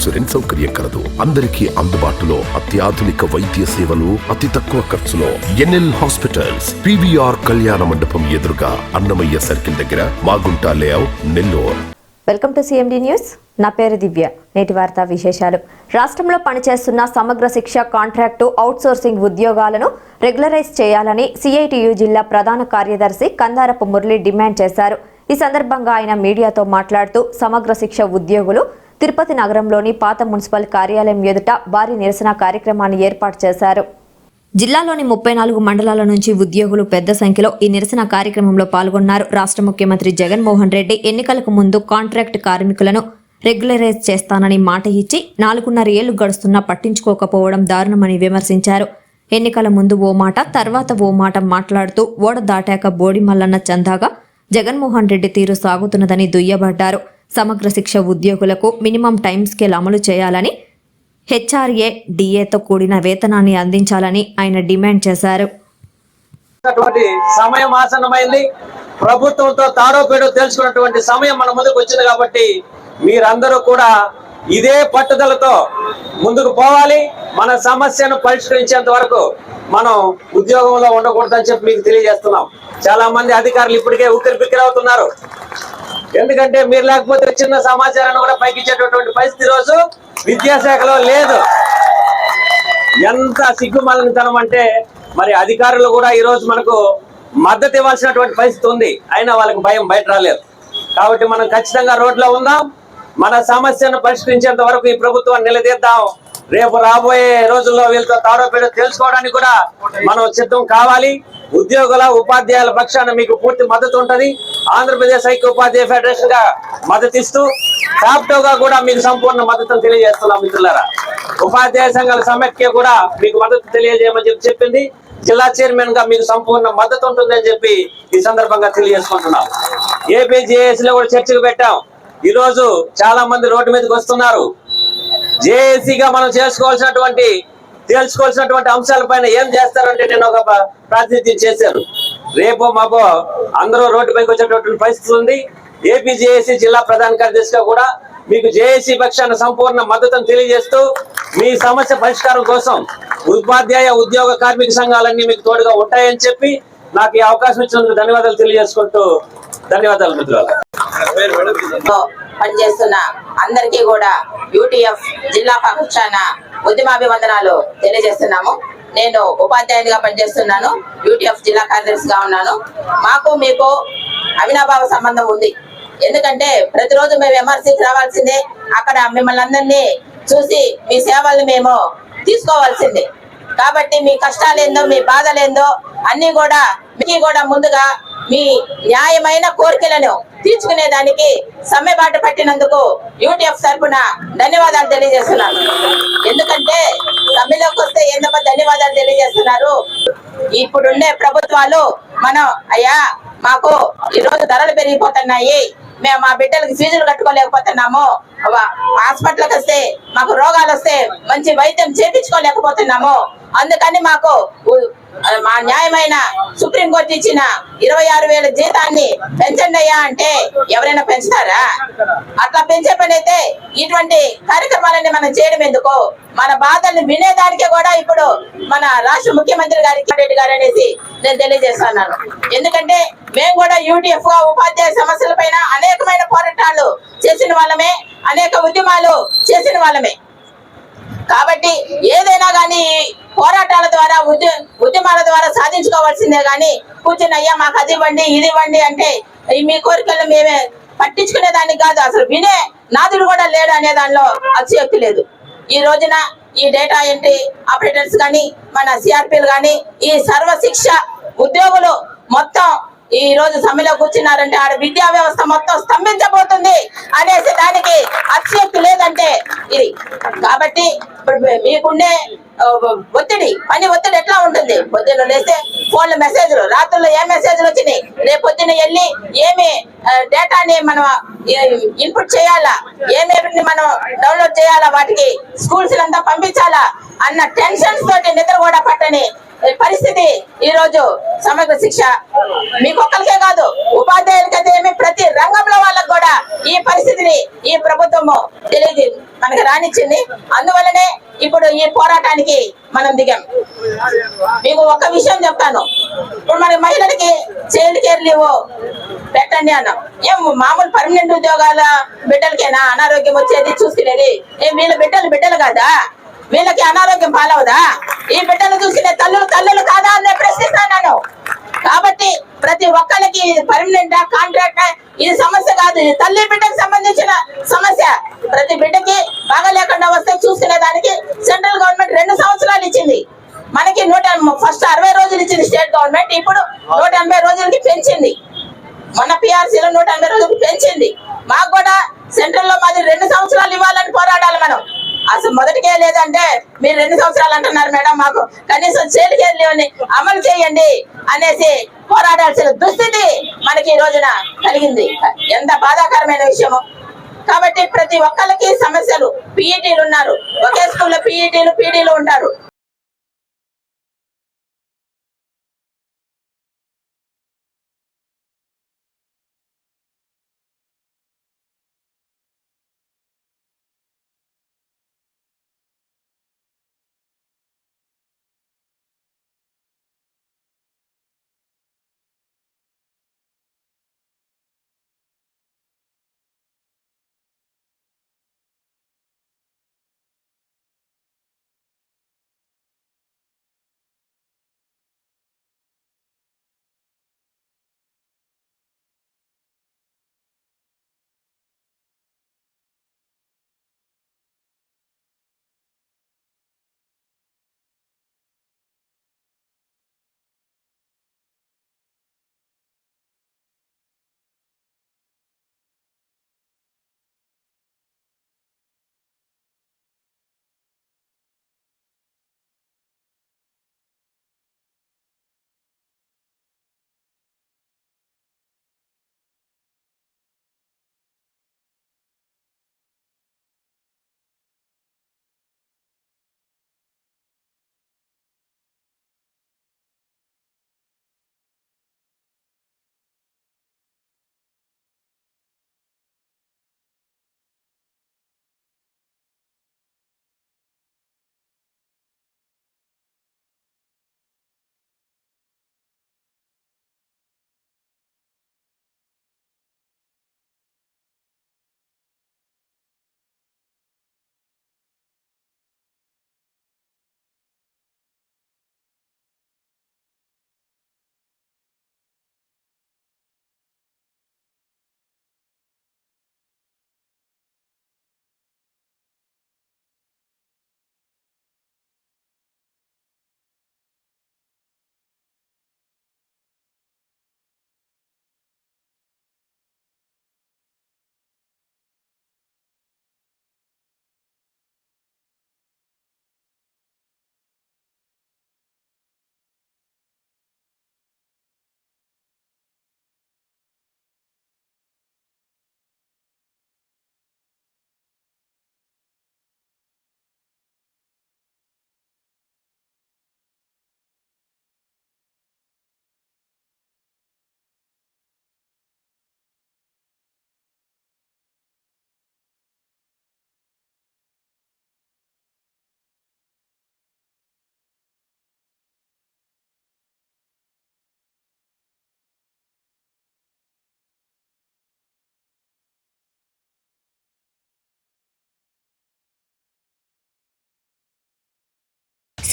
Insurance సౌకర్యం కలదు. అందరికీ అందుబాటులో అత్యాధునిక వైద్య సేవలు అతి తక్కువ ఖర్చులో. ఎన్ఎల్ హాస్పిటల్స్ పివిఆర్ కళ్యాణ మండపం ఎదురుగా అన్నమయ్య సర్కిల్ దగ్గర Magunta layout Nellore. Welcome to CMD news. నా పేరు దివ్య. నేటి వార్తా విశేషాలు. రాష్ట్రంలో పనిచేస్తున్న సమగ్ర శిక్ష కాంట్రాక్టు అవుట్సోర్సింగ్ ఉద్యోగాలను రెగ్యులరైజ్ చేయాలని సిఐటియు జిల్లా ప్రధాన కార్యదర్శి కందారపు మురళి డిమాండ్ చేశారు. ఈ సందర్భంగా ఆయన మీడియాతో మాట్లాడుతూ సమగ్ర శిక్ష ఉద్యోగులు తిరుపతి నగరంలోని పాత మున్సిపల్ కార్యాలయం ఎదుట భారీ నిరసన కార్యక్రమాన్ని ఏర్పాటు చేశారు. జిల్లాలోని ముప్పై నాలుగు మండలాల నుంచి ఉద్యోగులు పెద్ద సంఖ్యలో ఈ నిరసన కార్యక్రమంలో పాల్గొన్నారు. రాష్ట్ర ముఖ్యమంత్రి జగన్మోహన్ రెడ్డి ఎన్నికలకు ముందు కాంట్రాక్ట్ కార్మికులను రెగ్యులరైజ్ చేస్తానని మాట ఇచ్చి నాలుగున్నర ఏళ్ళు గడుస్తున్నా పట్టించుకోకపోవడం దారుణమని విమర్శించారు. ఎన్నికల ముందు ఓ మాట తర్వాత ఓ మాట మాట్లాడుతూ ఓడ దాటాక బోడి మల్లన్న చందాగా జగన్మోహన్ రెడ్డి తీరు సాగుతున్నదని దుయ్యబడ్డారు. సమగ్ర శిక్ష ఉద్యోగులకు మినిమం టైం స్కేల్ అమలు చేయాలని హెచ్ఆర్ఏ డిఏతో కూడిన వేతనాన్ని అందించాలని ఆయన డిమాండ్ చేశారు. సమయం ఆసనమైంది ప్రభుత్వంతో తాడోపేడో తెలుసుకున్నటువంటి సమయం మన ముందుకు వచ్చింది కాబట్టి మీరందరూ కూడా ఇదే పట్టుదలతో ముందుకు పోవాలి. మన సమస్యను పరిష్కరించేంత వరకు మనం ఉద్యోగంలో ఉండకూడదని చెప్పి మీకు తెలియజేస్తున్నాం. చాలా మంది అధికారులు ఇప్పటికే ఉక్కిరి బిక్కిరి అవుతున్నారు. ఎందుకంటే మీరు లేకపోతే చిన్న సమాచారాన్ని కూడా పైకిచ్చేటటువంటి పరిస్థితి రోజు విద్యాశాఖలో లేదు. ఎంత సిగ్గుమలనితనం అంటే మరి అధికారులు కూడా ఈ రోజు మనకు మద్దతు ఇవ్వాల్సినటువంటి పరిస్థితి ఉంది. అయినా వాళ్ళకి భయం బయట రాలేదు. కాబట్టి మనం ఖచ్చితంగా రోడ్లో ఉందాం. మన సమస్యను పరిష్కరించేంత వరకు ఈ ప్రభుత్వాన్ని నిలదీద్దాం. రేపు రాబోయే రోజుల్లో వీళ్ళతో తాడోపేడో తెలుసుకోవడానికి కూడా మనం సిద్ధం కావాలి. ఉద్యోగుల ఉపాధ్యాయుల పక్షాన మీకు పూర్తి మద్దతు ఉంటుంది. ఆంధ్రప్రదేశ్ ఐక్య ఉపాధ్యాయ ఫెడరేషన్గా మద్దతు ఇస్తూ గా కూడా మీకు సంపూర్ణ మద్దతును తెలియజేస్తున్నాం మిత్రులారా. ఉపాధ్యాయ సంఘాల సమైక్య కూడా మీకు మద్దతు తెలియజేయమని చెప్పి చెప్పింది. జిల్లా చైర్మన్గా మీకు సంపూర్ణ మద్దతు ఉంటుందని చెప్పి ఈ సందర్భంగా తెలియజేసుకుంటున్నాం. ఏపీజేఎస్లో కూడా చర్చలు పెట్టాం. ఈ రోజు చాలా మంది రోడ్డు మీదకి వస్తున్నారు. జేఏసీగా మనం చేసుకోవాల్సినటువంటి తెలుసుకోవాల్సినటువంటి అంశాలపైన ఏం చేస్తారంటే నేను ఒక ప్రాతినిధ్యం చేశాను. రేపో మాపో అందరూ రోడ్డు పైకి వచ్చేటటువంటి పరిస్థితి ఉంది. ఏపీ జేఏసీ జిల్లా ప్రధాన కార్యదర్శిగా కూడా మీకు జేఏసీ పక్షాన సంపూర్ణ మద్దతును తెలియజేస్తూ మీ సమస్య పరిష్కారం కోసం ఉపాధ్యాయ ఉద్యోగ కార్మిక సంఘాలన్నీ మీకు తోడుగా ఉంటాయని చెప్పి నాకు ఈ అవకాశం ఇచ్చినందుకు ధన్యవాదాలు తెలియజేసుకుంటూ ధన్యవాదాలు మిత్రులు పనిచేస్తున్న అందరికీ కూడా యూటీఎఫ్ జిల్లా పక్షాన ఉద్యమాభివందనాలు తెలియజేస్తున్నాము. నేను ఉపాధ్యాయునిగా పనిచేస్తున్నాను యూటీఎఫ్ జిల్లా కార్యదర్శిగా ఉన్నాను. మాకు మీకు అవినాభావ సంబంధం ఉంది. ఎందుకంటే ప్రతిరోజు మేము ఎంఆర్సీకి రావాల్సిందే. అక్కడ మిమ్మల్ని అందరినీ చూసి మీ సేవల్ని మేము తీసుకోవాల్సిందే. కాబట్టి మీ కష్టాలేందో మీ బాధలేందో అన్ని కూడా మీ కూడా ముందుగా మీ న్యాయమైన కోరికలను తీర్చుకునే దానికి సమ్మెబాటు పట్టినందుకు యూటీఎఫ్ తరఫున ధన్యవాదాలు తెలియజేస్తున్నాను. ఎందుకంటే సమ్మెలోకి వస్తే ఎందుకో ధన్యవాదాలు తెలియజేస్తున్నారు. ఇప్పుడుండే ప్రభుత్వాలు మనం అయ్యా మాకు ఈ రోజు ధరలు పెరిగిపోతున్నాయి. మేము మా బిడ్డలకి ఫీజులు కట్టుకోలేకపోతున్నాము. హాస్పిటల్కి వస్తే మాకు రోగాలు వస్తే మంచి వైద్యం చేపించుకోలేకపోతున్నాము. అందుకని మాకు మా న్యాయమైన సుప్రీంకోర్టు ఇచ్చిన ఇరవై ఆరు వేల జీతాన్ని పెంచండి అయ్యా అంటే ఎవరైనా పెంచుతారా? అట్లా పెంచే పని అయితే ఇటువంటి కార్యక్రమాలన్నీ మనం చేయడం ఎందుకు? మన బాధల్ని వినేదానికే కూడా ఇప్పుడు మన రాష్ట్ర ముఖ్యమంత్రి గారి రెడ్డి గారు అనేసి నేను తెలియజేస్తున్నాను. ఎందుకంటే మేము కూడా యూటీఎఫ్గా ఉపాధ్యాయ సమస్యల పైన అనేకమైన పోరాటాలు చేసిన వాళ్ళమే అనేక ఉద్యమాలు చేసిన వాళ్ళమే. కాబట్టి ఏదైనా కానీ పోరాటాల ద్వారా ఉద్య ఉద్యమాల ద్వారా సాధించుకోవాల్సిందే కానీ కూర్చుని అయ్యా మాకు అది ఇవ్వండి ఇది ఇవ్వండి అంటే మీ కోరికలు మేమే పట్టించుకునే దానికి కాదు. అసలు వినే నాదుడు కూడా లేడు అనే దానిలో అతిశక్తి లేదు. ఈ రోజున ఈ డేటా ఎంట్రీ ఆపరేటర్స్ కానీ మన సిఆర్పీలు కానీ ఈ సర్వశిక్ష ఉద్యోగులు మొత్తం ఈ రోజు సమ్మెలో కూర్చున్నారంటే ఆడ విద్యా వ్యవస్థ మొత్తం స్తంభించబోతుంది అనేసి దానికి అత్యక్తి లేదంటే ఇది. కాబట్టి ఇప్పుడు మీకుండే ఒత్తిడి పని ఒత్తిడి ఎట్లా ఉంటుంది? పొద్దున్న లేస్తే ఫోన్ల మెసేజ్లు రాత్రుల్లో ఏ మెసేజ్లు వచ్చినాయి? రేపు పొద్దున్న వెళ్ళి ఏమి డేటాని మనం ఇన్పుట్ చేయాలా? ఏమేమి మనం డౌన్లోడ్ చేయాలా? వాటికి స్కూల్స్ అంతా పంపించాలా? అన్న టెన్షన్స్ తోటి నిద్ర కూడా పట్టని పరిస్థితి ఈ రోజు సమగ్ర శిక్ష. మీకు ఒక్కరికే కాదు ఉపాధ్యాయులకైతే ఏమి ప్రతి రంగంలో వాళ్ళకు కూడా ఈ పరిస్థితిని ఈ ప్రభుత్వము తెలియదు మనకి రానిచ్చింది. అందువల్లనే ఇప్పుడు ఈ పోరాటానికి మనం దిగాం. మీకు ఒక విషయం చెప్తాను. ఇప్పుడు మన మహిళలకి చైల్డ్ కేర్ లీవ్ పెట్టండి అన్నాం. ఏం మామూలు పర్మనెంట్ ఉద్యోగాల బిడ్డలకేనా? అనారోగ్యం వచ్చేది చూసుకునేది? ఏం వీళ్ళ బిడ్డలు బిడ్డలు కాదా? వీళ్ళకి అనారోగ్యం పాలవదా? ఈ బిడ్డలు చూసుకునే తల్లులు తల్లులు కాదా అని నేను ప్రశ్నిస్తాను కాబట్టి ప్రతి ఒక్కరికి పర్మనెంట్ కాంట్రాక్ట్ ఇది సమస్య కాదు ఇది తల్లి బిడ్డకు సంబంధించిన సమస్య. ప్రతి బిడ్డకి బాగా లేకుండా వస్తే చూసుకునే దానికి సెంట్రల్ గవర్నమెంట్ రెండు సంవత్సరాలు ఇచ్చింది. మనకి నూట ఫస్ట్ అరవై రోజులు ఇచ్చింది స్టేట్ గవర్నమెంట్ ఇప్పుడు నూట ఎనభై రోజులకి పెంచింది. మన పిఆర్సీలో నూట ఎనభై రోజులు పెంచింది. మాకు కూడా సెంట్రల్లో మాది రెండు సంవత్సరాలు ఇవ్వాలని పోరాడాలి మనం. అసలు మొదటికే లేదంటే మీరు రెండు సంవత్సరాలు అంటున్నారు మేడం మాకు. కనీసం చేతికేళ్ళని అమలు చేయండి అనేసి పోరాడాల్సిన దుస్థితి మనకి ఈ రోజున కలిగింది. ఎంత బాధాకరమైన విషయము. కాబట్టి ప్రతి ఒక్కరికి సమస్యలు పీఈటీలు ఉన్నారు. ఒకే స్కూల్లో పీఈటీలు పీడీలు ఉంటారు.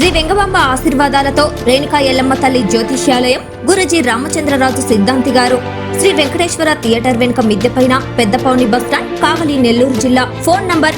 శ్రీ వెంగబాంబ ఆశీర్వాదాలతో రేణుకా ఎల్లమ్మ తల్లి జ్యోతిష్యాలయం గురుజీ రామచంద్రరాజు సిద్ధాంతి గారు. శ్రీ వెంకటేశ్వర థియేటర్ వెనుక మిద్దెపైన పెద్దపౌని బస్టాండ్ కావలి నెల్లూరు జిల్లా. Phone number